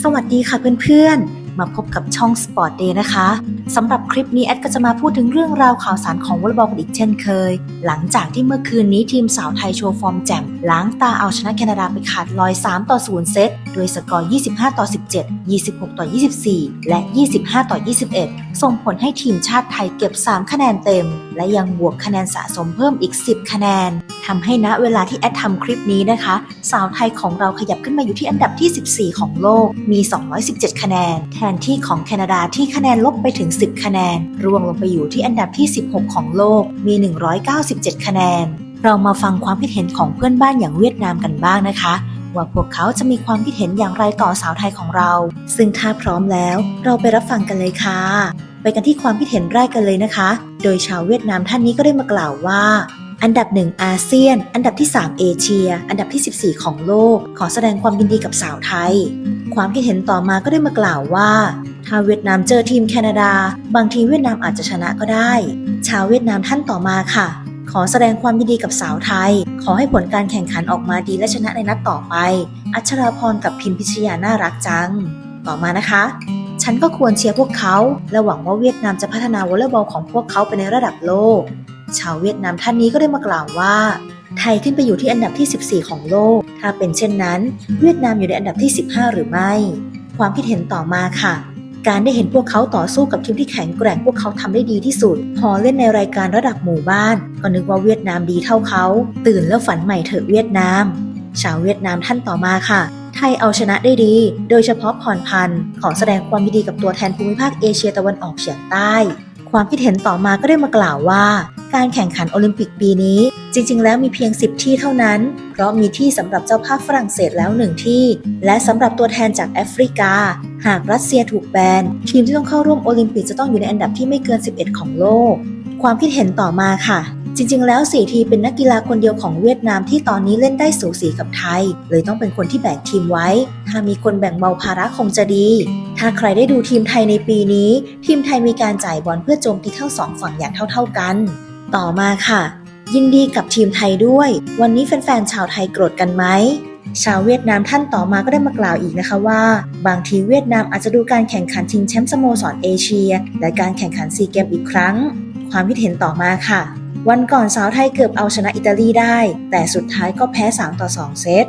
สวัสดีค่ะเพื่อนๆ มาพบกับช่อง Sport Day นะคะสำหรับคลิปนี้แอดก็จะมาพูดถึงเรื่องราวข่าวสารของวอลเลย์บอลกันอีกเช่นเคย หลังจากที่เมื่อคืนนี้ทีมสาวไทยโชว์ฟอร์มแจ่มล้างตาเอาชนะแคนาดาไปขาดลอย 3 ต่อ 0 เซตโดยสกอร์ 25 ต่อ 17 26 ต่อ 24 และ 25 ต่อ 21 ส่งผลให้ทีมชาติไทยเก็บ 3 คะแนนเต็ม และยังบวกคะแนนสะสมเพิ่มอีก 10 คะแนนทำให้ณเวลาที่แอดทำคลิปนี้นะคะ สาวไทยของเราขยับขึ้นมาอยู่ที่อันดับที่ 14 ของโลกมี 217 คะแนนนที่ของแคนาดาที่คะแนนลบไปถึง 10 คะแนน ร่วมลงไปอยู่ที่อันดับที่ 16 ของโลกมี 197 คะแนน เรามาฟังความคิดเห็นของเพื่อนบ้านอย่างเวียดนามกันบ้างนะคะ ว่าพวกเขาจะมีความคิดเห็นอย่างไรต่อสาวไทยของเรา ซึ่งถ้าพร้อมแล้ว เราไปรับฟังกันเลยค่ะ ไปกันที่ความคิดเห็นแรกกันเลยนะคะ โดยชาวเวียดนามท่านนี้ก็ได้มากล่าวว่า อันดับหนึ่งอาเซียน อันดับที่ 3 เอเชีย อันดับที่ 14 ของโลก ขอแสดงความยินดีกับสาวไทย ความคิดเห็นต่อมาก็ได้มากล่าวว่า ถ้าเวียดนามเจอทีมแคนาดา บางทีเวียดนามอาจจะชนะก็ได้ ชาวเวียดนามท่านต่อมาค่ะ ขอแสดงความยินดีกับสาวไทย ขอให้ผลการแข่งขันออกมาดีและชนะในนัดต่อไป อัชราพรกับพิมพิชยาน่ารักจัง ต่อมานะคะฉันก็ควรเชียร์พวกเขา และหวังว่าเวียดนามจะพัฒนาวอลเลย์บอลของพวกเขาไปในระดับโลก ชาวเวียดนามท่านนี้ก็ได้มากล่าวว่า ไทยขึ้นไปอยู่ที่อันดับที่ 14 ของโลก ถ้าเป็นเช่นนั้น เวียดนามอยู่ในอันดับที่ 15 หรือไม่ ความคิดเห็นต่อมาค่ะ การได้เห็นพวกเขาต่อสู้กับทีมที่แข็งแกร่งพวกเขาทำได้ดีที่สุด พอเล่นในรายการระดับหมู่บ้านก็นึกว่าเวียดนามดีเท่าเขา ตื่นแล้วฝันใหม่เถอะเวียดนาม ชาวเวียดนามท่านต่อมาค่ะไทยเอาชนะได้ดี โดยเฉพาะพรพันธ์ ขอแสดงความยินดีกับตัวแทนภูมิภาคเอเชียตะวันออกเฉียงใต้ ความคิดเห็นต่อมาก็ได้มากล่าวว่า การแข่งขันโอลิมปิกปีนี้ จริง ๆ แล้วมีเพียง 10 ที่เท่านั้น เพราะมีที่สำหรับเจ้าภาพฝรั่งเศสแล้วหนึ่งที่ และสำหรับตัวแทนจากแอฟริกา หากรัสเซียถูกแบน ทีมที่ต้องเข้าร่วมโอลิมปิกจะต้องอยู่ในอันดับที่ไม่เกิน 11 ของโลก ความคิดเห็นต่อมาค่ะจริง ๆ แล้วสีทีเป็นนักกีฬาคนเดียวของเวียดนามที่ตอนนี้เล่นได้สูสีกับไทย เลยต้องเป็นคนที่แบกทีมไว้ ถ้ามีคนแบ่งเบาภาระคงจะดี ถ้าใครได้ดูทีมไทยในปีนี้ ทีมไทยมีการจ่ายบอลเพื่อโจมตีทั้งสองฝั่งอย่างเท่า ๆกัน ต่อมาค่ะ ยินดีกับทีมไทยด้วย วันนี้แฟนๆชาวไทยโกรธกันไหมชาวเวียดนามท่านต่อมาก็ได้มากล่าวอีกนะคะว่า บางทีเวียดนามอาจจะดูการแข่งขันชิงแชมป์สโมสรเอเชีย และการแข่งขันซีเกมอีกครั้ง ความคิดเห็นต่อมาค่ะ วันก่อนสาวไทยเกือบเอาชนะอิตาลีได้ แต่สุดท้ายก็แพ้ 3 ต่อ 2 เซต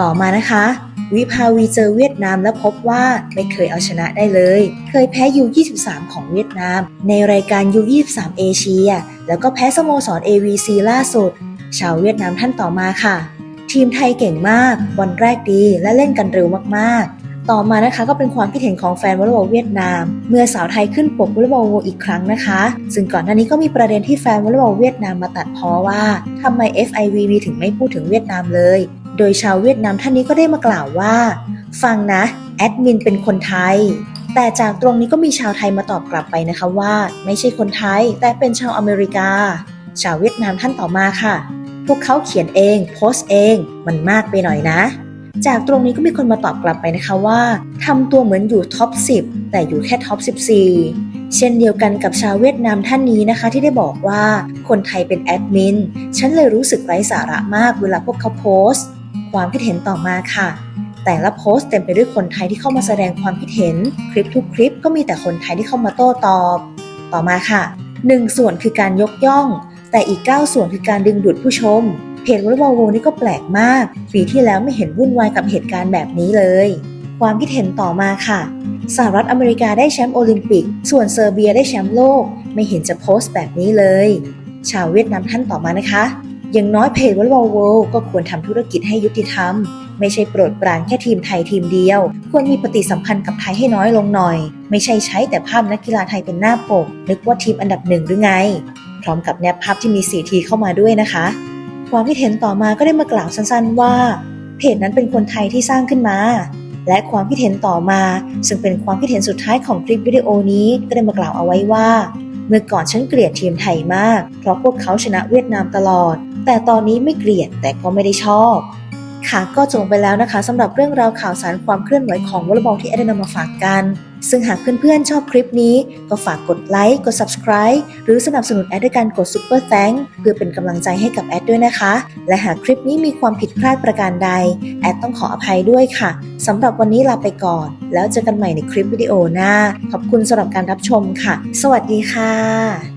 ต่อมานะคะ วิภาวีเจอเวียดนามและพบว่าไม่เคยเอาชนะได้เลย เคยแพ้ยู 23 ของเวียดนาม ในรายการยู 23 เอเชีย แล้วก็แพ้สโมสร AVC ล่าสุด ชาวเวียดนามท่านต่อมาค่ะ ทีมไทยเก่งมาก บอลแรกดีและเล่นกันเร็วมากๆต่อมานะคะก็เป็นความคิดเห็นของแฟนวอลเลย์บอลเวียดนาม เมื่อสาวไทยขึ้นปกวอลเลย์บอลอีกครั้งนะคะ ซึ่งก่อนหน้านี้ก็มีประเด็นที่แฟนวอลเลย์บอลเวียดนามมาตัดพ้อว่าทำไม FIVB ถึงไม่พูดถึงเวียดนามเลย โดยชาวเวียดนามท่านนี้ก็ได้มากล่าวว่า ฟังนะ แอดมินเป็นคนไทย แต่จากตรงนี้ก็มีชาวไทยมาตอบกลับไปนะคะว่า ไม่ใช่คนไทย แต่เป็นชาวอเมริกา ชาวเวียดนามท่านต่อมาค่ะ พวกเขาเขียนเอง โพสต์เอง มันมากไปหน่อยนะ จากตรงนี้ก็มีคนมาตอบกลับไปนะคะว่าทำตัวเหมือนอยู่ท็อป 10 แต่อยู่แค่ท็อป 14เช่นเดียวกันกับชาวเวียดนามท่านนี้นะคะ ที่ได้บอกว่าคนไทยเป็นแอดมิน ฉันเลยรู้สึกไร้สาระมากเวลาพวกเขาโพสต์ ความคิดเห็นต่อมาค่ะ แต่ละโพสต์เต็มไปด้วยคนไทยที่เข้ามาแสดงความคิดเห็น คลิปทุกคลิปก็มีแต่คนไทยที่เข้ามาโต้ตอบ ต่อมาค่ะ 1 ส่วนคือการยกย่อง แต่อีก 9 ส่วนคือการดึงดูดผู้ชม เพจวอลเลย์บอลโวนี่ก็แปลกมาก ปีที่แล้วไม่เห็นวุ่นวายกับเหตุการณ์แบบนี้เลย ความคิดเห็นต่อมาค่ะสหรัฐอเมริกาได้แชมป์โอลิมปิก ส่วนเซอร์เบียได้แชมป์โลก ไม่เห็นจะโพสต์แบบนี้เลย ชาวเวียดนามท่านต่อมานะคะ อย่างน้อยเพจวอลเลย์บอลโวก็ควรทำธุรกิจให้ยุติธรรม ไม่ใช่โปรดปรานแค่ทีมไทยทีมเดียว ควรมีปฏิสัมพันธ์กับไทยให้น้อยลงหน่อย ไม่ใช่ใช้แต่ภาพนักกีฬาไทยเป็นหน้าปก นึกว่าทีมอันดับหนึ่งหรือไง พร้อมกับแนบภาพที่มีสีทีเข้ามาด้วยนะคะ ความคิดเห็นต่อมาก็ได้มากล่าวสั้นๆว่า เพจนั้นเป็นคนไทยที่สร้างขึ้นมาและความคิดเห็นต่อมา ซึ่งเป็นความคิดเห็นสุดท้ายของคลิปวิดีโอนี้ก็ได้มากล่าวเอาไว้ว่า เมื่อก่อนฉันเกลียดทีมไทยมาก เพราะพวกเขาชนะเวียดนามตลอด แต่ตอนนี้ไม่เกลียดแต่ก็ไม่ได้ชอบ ค่ะก็จบไปแล้วนะคะสำหรับเรื่องราวข่าวสารความเคลื่อนไหวของวอลเลย์บอลที่แอดนำมาฝากกัน ซึ่งหากเพื่อนๆชอบคลิปนี้ ก็ฝากกดไลค์กด subscribe หรือสนับสนุนแอดด้วยการกด super thank เพื่อเป็นกำลังใจให้กับแอดด้วยนะคะ และหากคลิปนี้มีความผิดพลาดประการใด แอดต้องขออภัยด้วยค่ะสำหรับวันนี้ลาไปก่อน แล้วเจอกันใหม่ในคลิปวิดีโอหน้า ขอบคุณสำหรับการรับชมค่ะ สวัสดีค่ะ